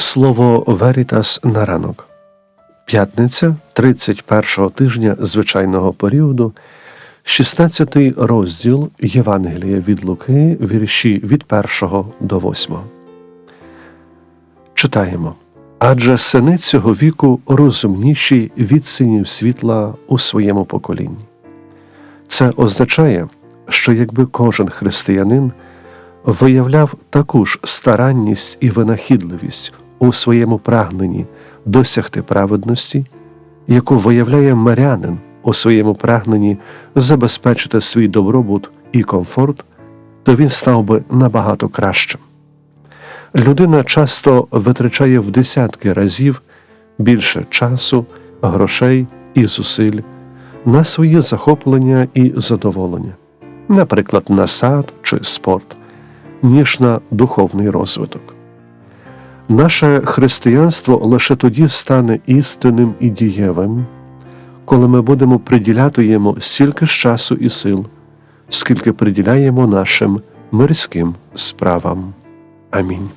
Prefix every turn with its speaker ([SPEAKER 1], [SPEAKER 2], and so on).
[SPEAKER 1] Слово Верітас на ранок. П'ятниця 31-го тижня звичайного періоду, 16 розділ Євангелія від Луки, вірші від 1 до 8. Читаємо. Адже сини цього віку розумніші від синів світла у своєму поколінні. Це означає, що якби кожен християнин виявляв таку ж старанність і винахідливість у своєму прагненні досягти праведності, яку виявляє мирянин у своєму прагненні забезпечити свій добробут і комфорт, то він став би набагато кращим. Людина часто витрачає в десятки разів більше часу, грошей і зусиль на свої захоплення і задоволення, наприклад, на сад чи спорт, ніж на духовний розвиток. Наше християнство лише тоді стане істинним і дієвим, коли ми будемо приділяти йому стільки ж часу і сил, скільки приділяємо нашим мирським справам. Амінь.